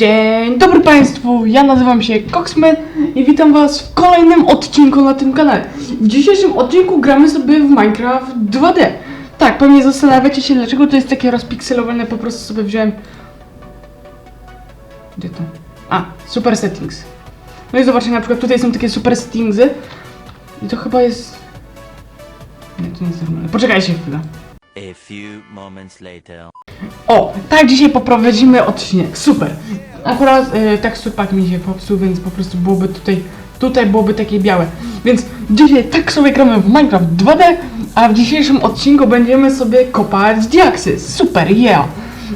Dzień dobry Państwu, ja nazywam się Coxman i witam Was w kolejnym odcinku na tym kanale. W dzisiejszym odcinku gramy sobie w Minecraft 2D. Tak, pewnie zastanawiacie się dlaczego to jest takie rozpikselowane, po prostu sobie wziąłem... Gdzie to? A, Super Settings. No i zobaczcie, na przykład tutaj są takie Super Settingsy i to chyba jest... Nie, to nie jest normalne. Poczekajcie chwilę. A few moments later. O, tak dzisiaj poprowadzimy odcinek. Super. Akurat y, tekstur pak mi się popsuł, więc po prostu byłoby tutaj, tutaj byłoby takie białe. Więc dzisiaj tak sobie gramy w Minecraft 2D, a w dzisiejszym odcinku będziemy sobie kopać diaksy. Super, yeah.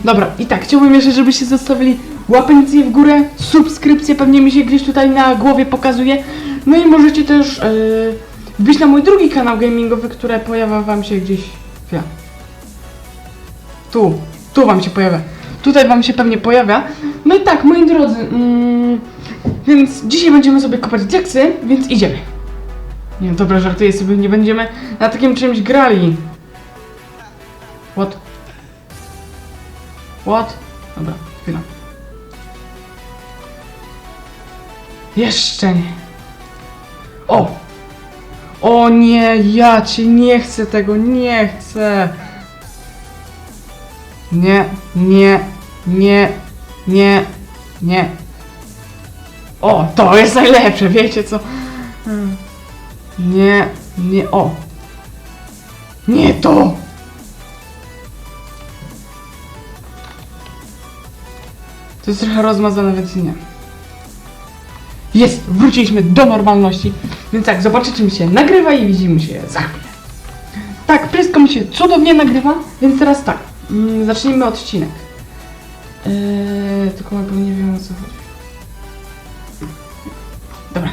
Dobra, i tak, chciałbym jeszcze, żebyście zostawili łapencję w górę, subskrypcję pewnie mi się gdzieś tutaj na głowie pokazuje. No i możecie też yy, wbić na mój drugi kanał gamingowy, który pojawia wam się gdzieś... Chwila. Tu, tu wam się pojawia. Tutaj wam się pewnie pojawia. No tak, moi drodzy, mm, więc dzisiaj będziemy sobie kopać diaksy, więc idziemy. Nie, dobra, żartuję sobie, nie będziemy na takim czymś grali. What? What? Dobra, chwila. Jeszcze nie. O! O nie, ja cię nie chcę tego, nie chcę. Nie, nie, nie, nie, nie. O, to jest najlepsze, wiecie co? Nie, nie, o. Nie to! To jest trochę rozmazane, więc nie. Jest! Wróciliśmy do normalności. Więc tak, zobaczycie mi się nagrywa i widzimy się za chwilę. Tak, wszystko mi się cudownie nagrywa, więc teraz tak. Mm, zacznijmy odcinek. Eee, tylko chyba nie wiem o co chodzi. Dobra.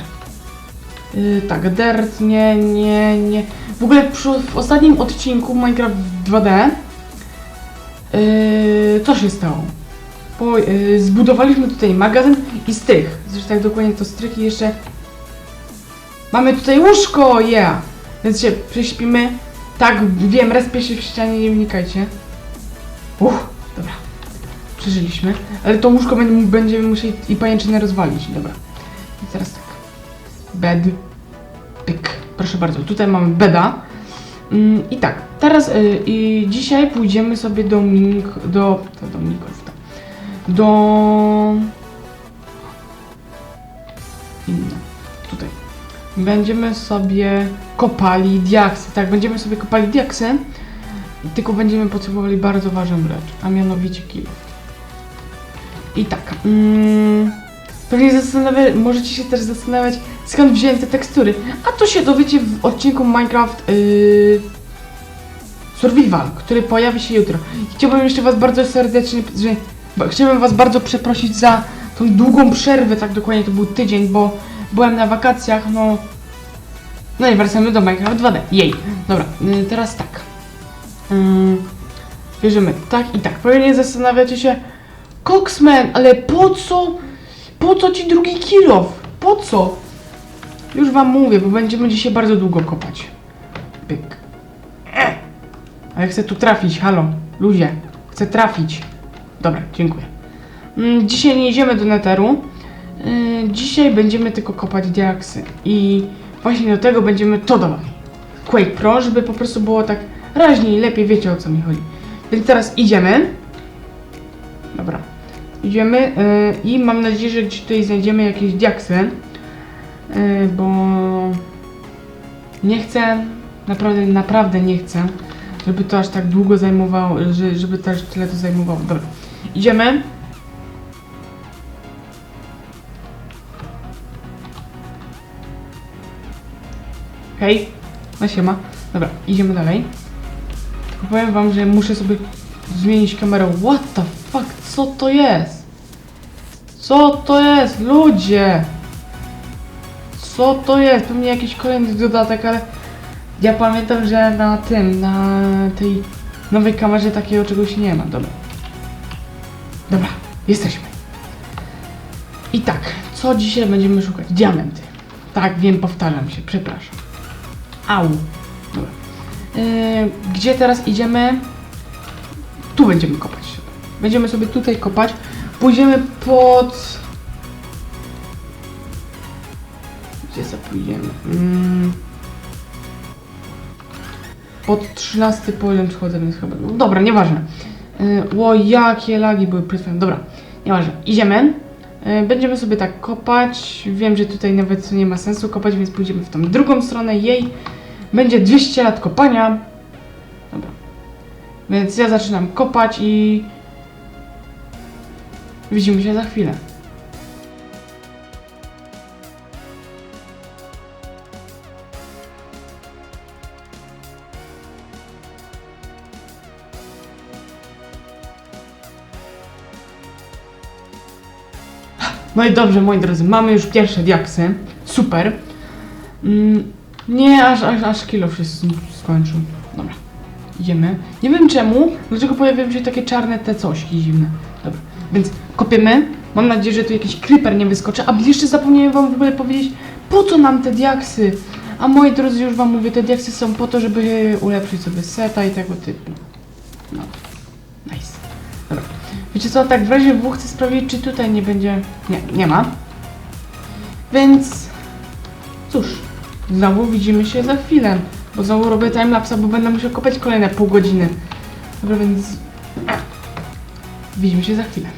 Eee, tak, Dirt, nie, nie, nie. W ogóle przy, w ostatnim odcinku Minecraft 2D eee, co się stało? Zbudowaliśmy tutaj magazyn i strych. Zresztą tak dokładnie to strych i jeszcze mamy tutaj łóżko, yeah! Więc się prześpimy. Tak, wiem, respię się w ścianie, nie wnikajcie. Uff, dobra. Przeżyliśmy. Ale to łóżko będziemy, musieli i pajęczynę rozwalić. Dobra. I teraz tak. Bed. Pyk. Proszę bardzo. Tutaj mamy beda. Mm, I tak. Teraz y, i dzisiaj pójdziemy sobie do Minik... do... do, do Minecrafta. Do... Inne. Tutaj. Będziemy sobie kopali diaksy. Tak, będziemy sobie kopali diaksy. Tylko będziemy potrzebowali bardzo ważną rzecz, a mianowicie kilo. I tak. Mm, pewnie zastanawia, możecie się też zastanawiać, skąd wziąłem te tekstury. A to się dowiecie w odcinku Minecraft yy, Survival, który pojawi się jutro. Chciałbym jeszcze was bardzo serdecznie, że, chciałbym was bardzo przeprosić za tą długą przerwę, tak dokładnie to był tydzień, bo byłem na wakacjach, no... No i wracamy do Minecraft 2D. Jej. Dobra, yy, teraz tak. Mm, bierzemy tak i tak. Pewnie zastanawiacie się, Coxman, ale po co? Po co ci drugi kilof? Po co? Już wam mówię, bo będziemy dzisiaj bardzo długo kopać. Pyk. Ale chcę tu trafić, halo. Ludzie, chcę trafić. Dobra, dziękuję. Mm, dzisiaj nie idziemy do neteru. Yy, dzisiaj będziemy tylko kopać diaksy. I właśnie do tego będziemy to dawali. Quake Pro, żeby po prostu było tak raźniej, lepiej wiecie o co mi chodzi. Więc teraz idziemy. Dobra. Idziemy yy, i mam nadzieję, że gdzieś tutaj znajdziemy jakieś diaksy. Yy, bo nie chcę, naprawdę, naprawdę nie chcę, żeby to aż tak długo zajmowało, że, żeby to aż tyle to zajmowało. Dobra. Idziemy. Hej, no siema. Dobra, idziemy dalej. Tylko powiem wam, że muszę sobie zmienić kamerę. What the fuck? Co to jest? Co to jest? Ludzie! Co to jest? Pewnie jakiś kolejny dodatek, ale ja pamiętam, że na tym, na tej nowej kamerze takiego czegoś nie ma. Dobra. Dobra, jesteśmy. I tak, co dzisiaj będziemy szukać? Diamenty. Tak, wiem, powtarzam się, przepraszam. Au. Dobra. Yy, gdzie teraz idziemy? Tu będziemy kopać. Będziemy sobie tutaj kopać. pójdziemy pod... Gdzie sobie pójdziemy? Mm. Pod 13 poziom schodzę, więc chyba... Dobra, nieważne. Yy, o, jakie lagi były chwilą. Dobra, nieważne. Idziemy. Yy, będziemy sobie tak kopać. Wiem, że tutaj nawet nie ma sensu kopać, więc pójdziemy w tą drugą stronę. Jej. Będzie 200 lat kopania. Więc ja zaczynam kopać i... Widzimy się za chwilę. No i dobrze, moi drodzy, mamy już pierwsze diaksy. Super. Mm, nie, aż, aż, aż kilo się skończył. Idziemy. Nie wiem czemu, dlaczego pojawiają się takie czarne te cośki dziwne. Dobra, więc kopiemy. Mam nadzieję, że tu jakiś creeper nie wyskoczy. A jeszcze zapomniałem wam w ogóle powiedzieć, po co nam te diaksy? A moi drodzy, już wam mówię, te diaksy są po to, żeby ulepszyć sobie seta i tego typu. No. Nice. Dobra. Wiecie co, tak w razie W chcę sprawdzić, czy tutaj nie będzie... Nie, nie ma. Więc... Cóż, znowu widzimy się za chwilę. Bo znowu robię timelapsa, bo będę musiał kopać kolejne pół godziny. Dobra, więc... Widzimy się za chwilę.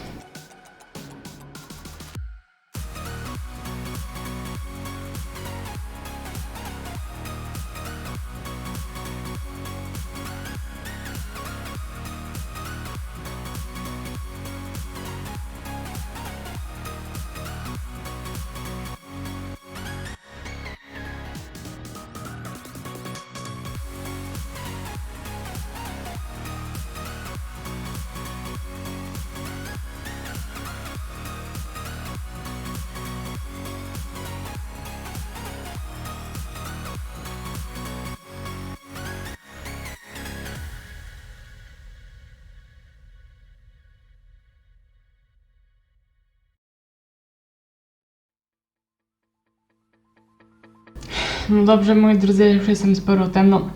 No dobrze, moi drodzy, ja już jestem z powrotem. No,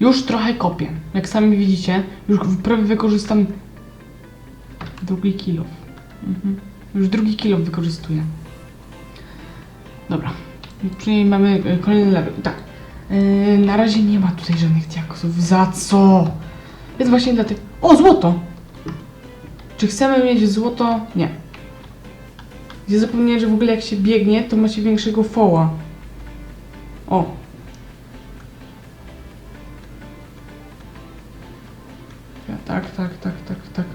już trochę kopię. Jak sami widzicie, już prawie wykorzystam drugi kilo. Mhm. Już drugi kilo wykorzystuję. Dobra. Przynajmniej mamy e, kolejny level. Tak. E, na razie nie ma tutaj żadnych diaksów. Za co? Więc właśnie dlatego... O, złoto! Czy chcemy mieć złoto? Nie. Ja zapomniałem, że w ogóle jak się biegnie, to ma się większego foła. O. Tak, tak, tak, tak, tak.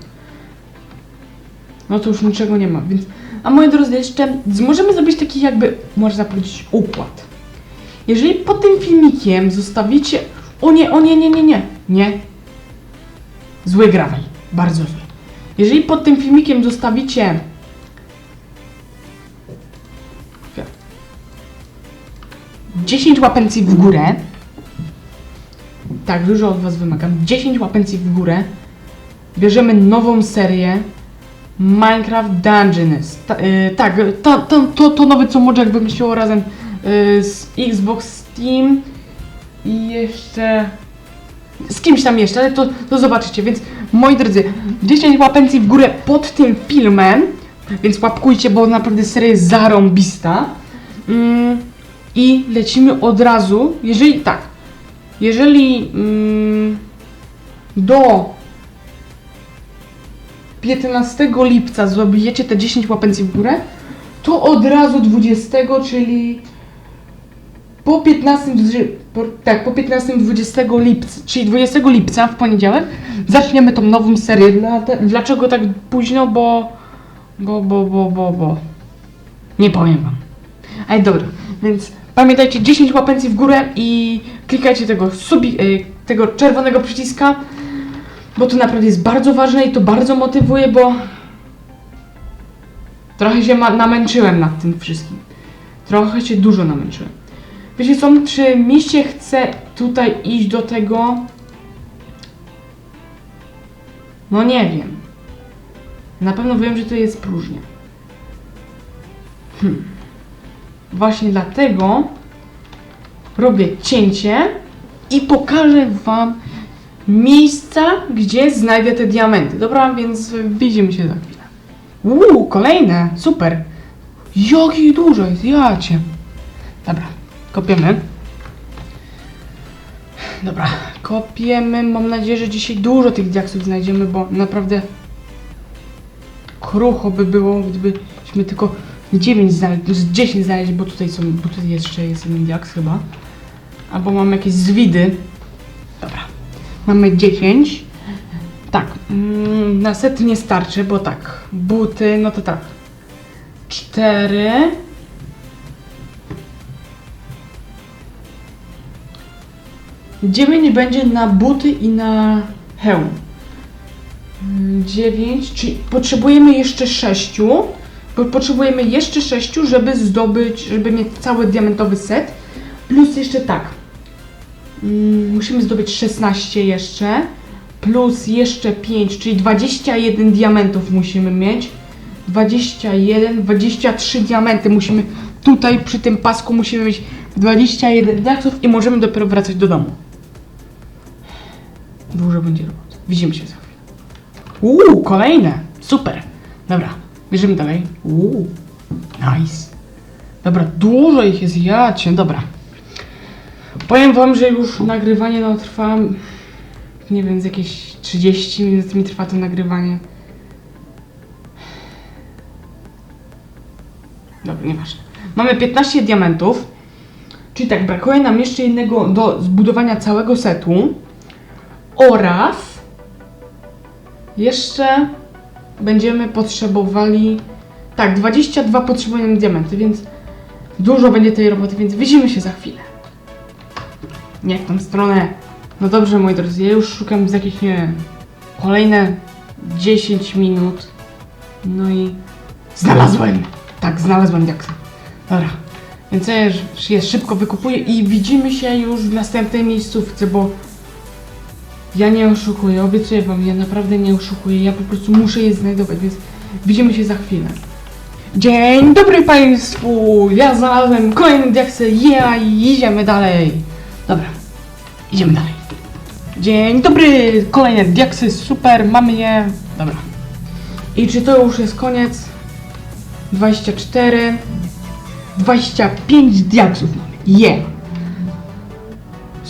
No to już niczego nie ma, więc... A moi drodzy, jeszcze możemy zrobić taki jakby, można powiedzieć, układ. Jeżeli pod tym filmikiem zostawicie... O nie, o nie, nie, nie, nie, nie. Zły grawej, bardzo zły. Jeżeli pod tym filmikiem zostawicie... 10 łapencji w górę. Tak, dużo od Was wymagam. 10 łapencji w górę. Bierzemy nową serię Minecraft Dungeons. Ta, y, tak, to, to, to, to nowe, co Mojack wymyśliło razem y, z Xbox Steam i jeszcze z kimś tam jeszcze, ale to, to zobaczycie. Więc moi drodzy, 10 łapencji w górę pod tym filmem, więc łapkujcie, bo naprawdę seria jest zarąbista. Mm, I lecimy od razu, jeżeli tak, jeżeli mm, do 15 lipca zrobicie te 10 łapencji w górę, to od razu 20, czyli po 15, dwudzie- po, tak, po 15, 20 lipca, czyli 20 lipca w poniedziałek zaczniemy tą nową serię. Dla, dlaczego tak późno? Bo, bo, bo, bo, bo, bo. Nie powiem wam. Ale dobra, więc pamiętajcie 10 łapencji w górę i klikajcie tego subi, y, tego czerwonego przyciska, bo to naprawdę jest bardzo ważne i to bardzo motywuje, bo trochę się namęczyłem nad tym wszystkim. Trochę się dużo namęczyłem. Wiecie co, czy mi się chce tutaj iść do tego? No nie wiem. Na pewno wiem, że to jest próżnia. Hmm. Właśnie dlatego robię cięcie i pokażę Wam miejsca, gdzie znajdę te diamenty. Dobra, więc widzimy się za chwilę. Uuu, kolejne, super. Jaki dużo jest, jacie. Dobra, kopiemy. Dobra, kopiemy. Mam nadzieję, że dzisiaj dużo tych diaksów znajdziemy, bo naprawdę krucho by było, gdybyśmy tylko 9 znaleźli, z 10 znaleźli, bo tutaj są, bo tutaj jeszcze jest jeden chyba. Albo mam jakieś zwidy. Dobra, mamy 10. Tak, mm, na set nie starczy, bo tak, buty, no to tak. 4. Dziewięć będzie na buty i na hełm. 9, czyli potrzebujemy jeszcze 6. Potrzebujemy jeszcze 6, żeby zdobyć, żeby mieć cały diamentowy set. Plus jeszcze tak. Mm, musimy zdobyć 16 jeszcze. Plus jeszcze 5, czyli 21 diamentów musimy mieć. 21, 23 diamenty musimy. Tutaj przy tym pasku musimy mieć 21 diaksów i możemy dopiero wracać do domu. Dużo będzie roboty. Widzimy się za chwilę. Uuu, kolejne! Super! Dobra, bierzemy dalej. Uuu, nice. Dobra, dużo ich jest, ja cię, dobra. Powiem wam, że już nagrywanie no trwa, nie wiem, z jakieś 30 minut mi trwa to nagrywanie. Dobra, nieważne. Mamy 15 diamentów, czyli tak, brakuje nam jeszcze jednego do zbudowania całego setu oraz jeszcze będziemy potrzebowali. Tak, 22 potrzebujemy diamenty, więc dużo będzie tej roboty, więc widzimy się za chwilę. Nie w tą stronę. No dobrze, moi drodzy, ja już szukam z jakieś, nie wiem, kolejne 10 minut. No i znalazłem! Tak, znalazłem diaksa. Dobra, więc ja już je szybko wykupuję i widzimy się już w następnej miejscówce, bo ja nie oszukuję, obiecuję wam, ja naprawdę nie oszukuję, ja po prostu muszę je znajdować, więc widzimy się za chwilę. Dzień dobry Państwu! Ja znalazłem kolejny diaksy, yeah, i idziemy dalej. Dobra, idziemy dalej. Dzień dobry! Kolejne diaksy, super, mamy je. Dobra. I czy to już jest koniec? 24 25 diaksów mamy, yeah!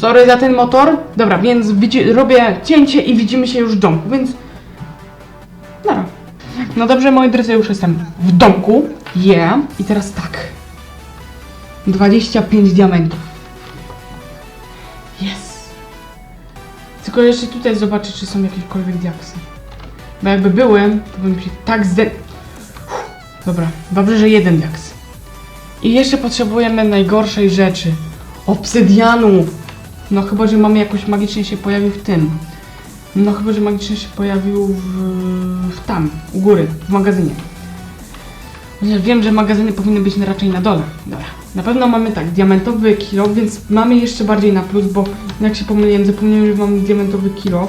Sorry za ten motor. Dobra, więc robię cięcie i widzimy się już w domku, więc... Dobra. No dobrze, moi drodzy, już jestem w domku. Yeah. I teraz tak. 25 diamentów. Yes. Tylko jeszcze tutaj zobaczę, czy są jakiekolwiek diaksy. Bo jakby były, to bym się tak zde... Dobra, dobrze, że jeden diaks. I jeszcze potrzebujemy najgorszej rzeczy. Obsydianu. No chyba, że mamy jakoś magicznie się pojawił w tym. No chyba, że magicznie się pojawił w, w tam, u góry, w magazynie. Chociaż wiem, że magazyny powinny być na- raczej na dole. Dobra. Na pewno mamy tak, diamentowy kilo, więc mamy jeszcze bardziej na plus, bo jak się pomyliłem, zapomniałem, że mamy diamentowy kilo.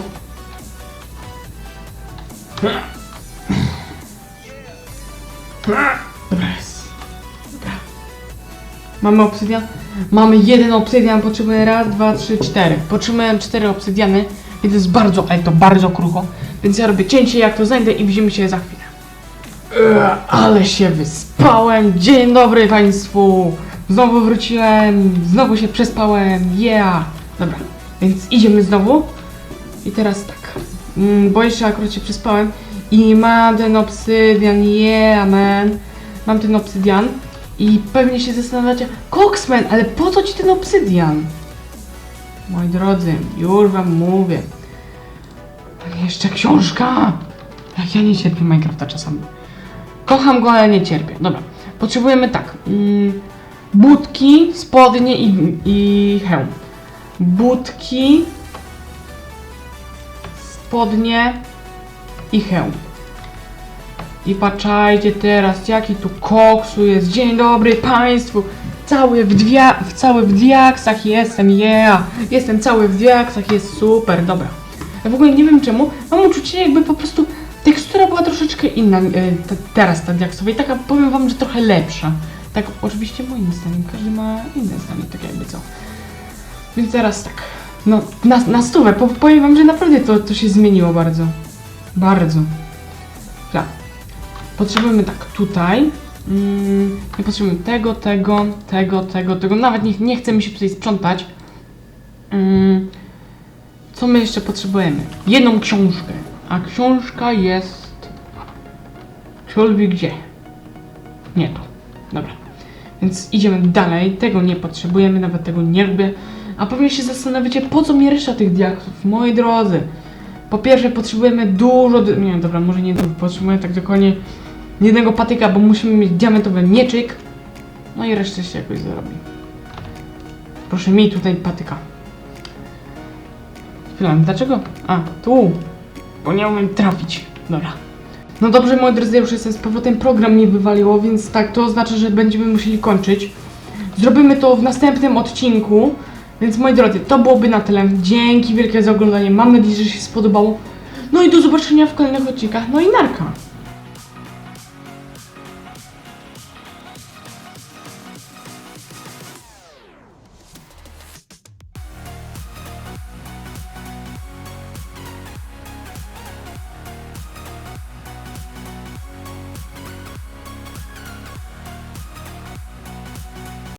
Mamy obsydian. Mamy jeden obsydian, potrzebujemy raz, dwa, trzy, cztery. Potrzebujemy cztery obsydiany, więc jest bardzo, ale to bardzo krucho. Więc ja robię cięcie, jak to znajdę i widzimy się za chwilę. Ua, ale się wyspałem. Dzień dobry Państwu. Znowu wróciłem, znowu się przespałem. Yeah. Dobra, więc idziemy znowu. I teraz tak, mm, bo jeszcze akurat się przespałem i mam ten obsydian, yeah man. Mam ten obsydian i pewnie się zastanawiacie, Coxman, ale po co ci ten obsydian? Moi drodzy, już wam mówię. Jeszcze książka! Jak ja nie cierpię Minecrafta czasami. Kocham go, ale nie cierpię. Dobra, potrzebujemy tak. Mm, budki, spodnie i, i hełm. Budki, spodnie i hełm. I patrzajcie teraz, jaki tu koksu jest. Dzień dobry Państwu. Cały w, dia cały w diaksach jestem, yeah. Jestem cały w diaksach, jest super, dobra. Ja w ogóle nie wiem czemu, mam uczucie jakby po prostu tekstura była troszeczkę inna e, te, teraz ta diaksowa i taka powiem wam, że trochę lepsza. Tak oczywiście moim zdaniem, każdy ma inne zdanie, tak jakby co. Więc teraz tak, no na, na stówę, po, powiem wam, że naprawdę to, to się zmieniło bardzo. Bardzo. Tak. Potrzebujemy tak tutaj. Mm, nie potrzebujemy tego, tego, tego, tego, tego. Nawet nie, nie chce mi się tutaj sprzątać. Mm, co my jeszcze potrzebujemy? Jedną książkę. A książka jest. Książka gdzie? Nie tu. Dobra. Więc idziemy dalej. Tego nie potrzebujemy, nawet tego nie lubię. A pewnie się zastanawiacie, po co mi reszta tych diaksów? Moi drodzy. Po pierwsze potrzebujemy dużo... Nie, dobra, może nie. Potrzebujemy tak dokładnie jednego patyka, bo musimy mieć diamentowy mieczyk. No i resztę się jakoś zarobi. Proszę mi tutaj patyka. Chwilę, dlaczego? A, tu. Bo nie umiem trafić. Dobra. No dobrze, moi drodzy, już jestem z powrotem. Program mi wywaliło, więc tak, to oznacza, że będziemy musieli kończyć. Zrobimy to w następnym odcinku. Więc moi drodzy, to byłoby na tyle. Dzięki wielkie za oglądanie. Mam nadzieję, że się spodobało. No i do zobaczenia w kolejnych odcinkach. No i narka.